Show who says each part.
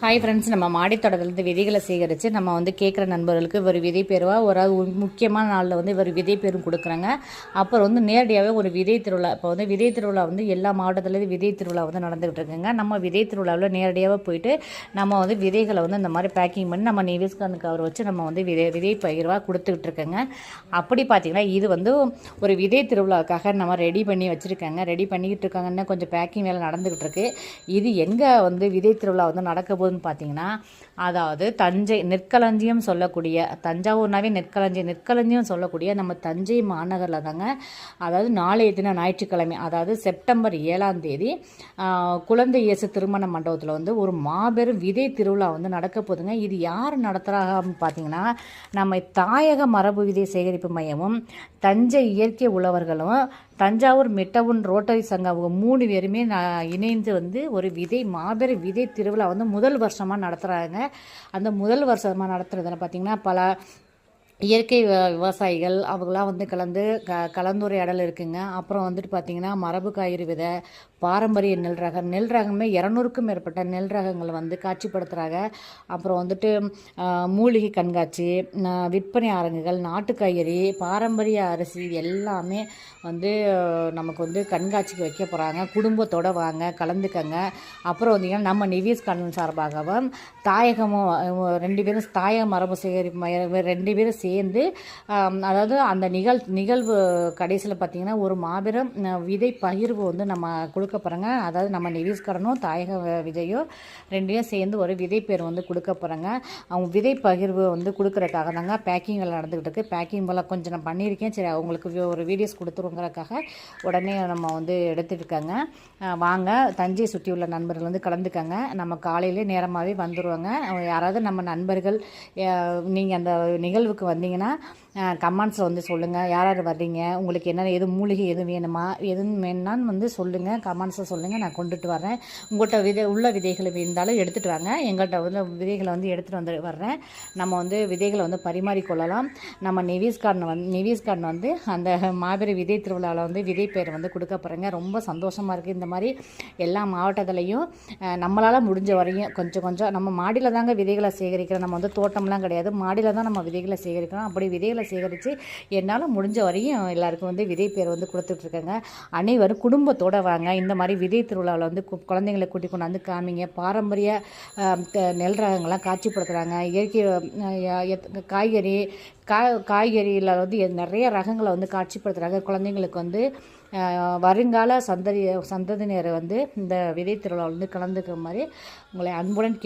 Speaker 1: Hi friends நம்ம மாடித்தோட்டத்துலேருந்து விதைகளை சேகரித்து நம்ம வந்து கேட்குற நண்பர்களுக்கு ஒரு விதை பேருவா ஒரு முக்கியமான நாளில் வந்து ஒரு விதை பேரும் கொடுக்குறாங்க. அப்புறம் வந்து நேரடியாகவே ஒரு விதை திருவிழா இப்போ வந்து விதை திருவிழா வந்து எல்லா மாவட்டத்துலேயும் விதை திருவிழா வந்து நடந்துகிட்டு இருக்குங்க. நம்ம விதை திருவிழாவில் நேரடியாக போயிட்டு நம்ம வந்து விதைகளை வந்து இந்த மாதிரி பேக்கிங் பண்ணி நம்ம நிவேஸ்கான் கவர் வச்சு நம்ம வந்து விதை விதை பயிர்வாக கொடுத்துக்கிட்டு இருக்கோங்க. அப்படி பார்த்தீங்கன்னா இது வந்து ஒரு விதை திருவிழாவுக்காக நம்ம ரெடி பண்ணி வச்சுருக்காங்க. ரெடி பண்ணிக்கிட்டு இருக்காங்கன்னா கொஞ்சம் பேக்கிங் வேலை நடந்துக்கிட்டு இருக்கு. இது எங்கே வந்து விதை திருவிழா வந்து நடக்க போகுதுன்னு பார்த்தீங்கன்னா அதாவது தஞ்சை நெற்களஞ்சியம் சொல்லக்கூடிய தஞ்சாவூர்னாவே நெற்களஞ்சியம் நெற்களஞ்சியம் சொல்லக்கூடிய நம்ம தஞ்சை மாநகரில் தாங்க அதாவது நாளைய தினம் ஞாயிற்றுக்கிழமை அதாவது செப்டம்பர் ஏழாம் தேதி குழந்தை இயேசு திருமண மண்டபத்தில் வந்து ஒரு மாபெரும் விதை திருவிழா வந்து நடக்க போகுதுங்க. இது யார் நடத்துகிறாங்க பார்த்தீங்கன்னா நம்ம தாயக மரபு விதை சேகரிப்பு மையமும் தஞ்சை இயற்கை உழவர்களும் தஞ்சாவூர் மெட்டவுன் ரோட்டரி சங்கம் அவங்க மூணு பேருமே இணைந்து வந்து ஒரு விதை மாபெரும் விதை திருவிழா வந்து முதல் வருஷமாக நடத்துகிறாங்க அந்த முதல் வருஷமாக நடத்துறதுல பார்த்திங்கன்னா பல இயற்கை விவசாயிகள் அவங்களாம் வந்து கலந்து க கலந்துரையாடல் இருக்குங்க. அப்புறம் வந்துட்டு பார்த்திங்கன்னா மரபு காய்கறி விதை பாரம்பரிய நெல் ரகம் நெல் ரகமே இரநூறுக்கும் மேற்பட்ட நெல் ரகங்கள் வந்து காட்சிப்படுத்துகிறாங்க அப்புறம் வந்துட்டு மூலிகை கண்காட்சி விற்பனை அரங்குகள் நாட்டு காய்கறி பாரம்பரிய அரிசி எல்லாமே வந்து நமக்கு வந்து கண்காட்சிக்கு வைக்க போகிறாங்க குடும்பத்தோட வாங்க கலந்துக்கங்க. அப்புறம் வந்தீங்கன்னா நம்ம நிவிஸ் கண்ணன் சார்பாகவும் தாயகமும் ரெண்டு பேரும் தாயக மரபு சேகரிப்பு ரெண்டு பேரும் சேர்ந்து அதாவது அந்த நிகழ் நிகழ்வு கடைசியில் பார்த்தீங்கன்னா ஒரு மாபெரும் விதை பகிர்வு வந்து நம்ம கொடுக்க போகிறோங்க அதாவது நம்ம நிவீஸ்கரனும் தாயக வ- விஜயும் ரெண்டையும் சேர்ந்து ஒரு விதை பேர் வந்து கொடுக்க போகிறாங்க அவங்க விதை பகிர்வு வந்து கொடுக்குறக்காக தாங்க பேக்கிங்கில் நடந்துக்கிட்டு இருக்கு. பேக்கிங் போல் கொஞ்சம் நான் பண்ணியிருக்கேன். சரி அவங்களுக்கு ஒரு வீடியோஸ் கொடுத்துருங்கிறக்காக உடனே நம்ம வந்து எடுத்துட்டுருக்காங்க வாங்க. தஞ்சை சுற்றி உள்ள நண்பர்கள் வந்து கலந்துக்கங்க. நம்ம காலையிலே நேரமாகவே வந்துடுவாங்க யாராவது நம்ம நண்பர்கள் நீங்கள் அந்த நிகழ்வுக்கு வந்தீங்கன்னா கமெண்ட்ஸில் வந்து சொல்லுங்கள் யார் யார் வர்றீங்க? உங்களுக்கு என்னென்ன எது மூலிகை எதுவும் வேணுமா? எது வேணும்னான்னு வந்து சொல்லுங்கள் கமெண்ட்ஸில் சொல்லுங்கள் நான் கொண்டுட்டு வரேன் உங்கள்கிட்ட விதை உள்ள விதைகள் இருந்தாலும் எடுத்துகிட்டு வாங்க. எங்கள்கிட்ட உள்ள விதைகளை வந்து எடுத்துகிட்டு வந்து வர்றேன். நம்ம வந்து விதைகளை வந்து பரிமாறிக்கொள்ளலாம். நம்ம நிவிஸ் கார்டன் வந்து கார்டன் வந்து அந்த மாபெரும் விதை திருவிழாவில் வந்து விதை பெயர் வந்து கொடுக்க போகிறேங்க ரொம்ப சந்தோஷமாக இருக்குது இந்த மாதிரி எல்லா மாவட்டத்துலேயும் நம்மளால் முடிஞ்ச வரையும் கொஞ்சம் கொஞ்சம் நம்ம மாடியில் தாங்க விதைகளை சேகரிக்கிறோம். நம்ம வந்து தோட்டம்லாம் கிடையாது. மாடியில் தான் நம்ம விதைகளை சேகரிக்கிறோம் அப்படி விதைகளை சேகரித்து என்னால் முடிஞ்ச வரையும் எல்லாருக்கும் வந்து விதை பேர் வந்து கொடுத்துட்ருக்கேங்க. அனைவரும் குடும்பத்தோடு வாங்க. இந்த மாதிரி விதை திருவிழாவில் வந்து கு- குழந்தைங்களை கூட்டி கொண்டாந்து காமிங்க. பாரம்பரிய நெல் ரகங்கள்லாம் காட்சிப்படுத்துகிறாங்க இயற்கை எத்- காய்கறி காய் காய்கறியில் வந்து நிறைய ரகங்களை வந்து காட்சிப்படுத்துகிறாங்க குழந்தைங்களுக்கு வந்து வருங்கால சந்ததி சந்ததியினரை வந்து இந்த விதை திருவிழாவில் வந்து கலந்துக்கிற மாதிரி உங்களை அன்புடன் கே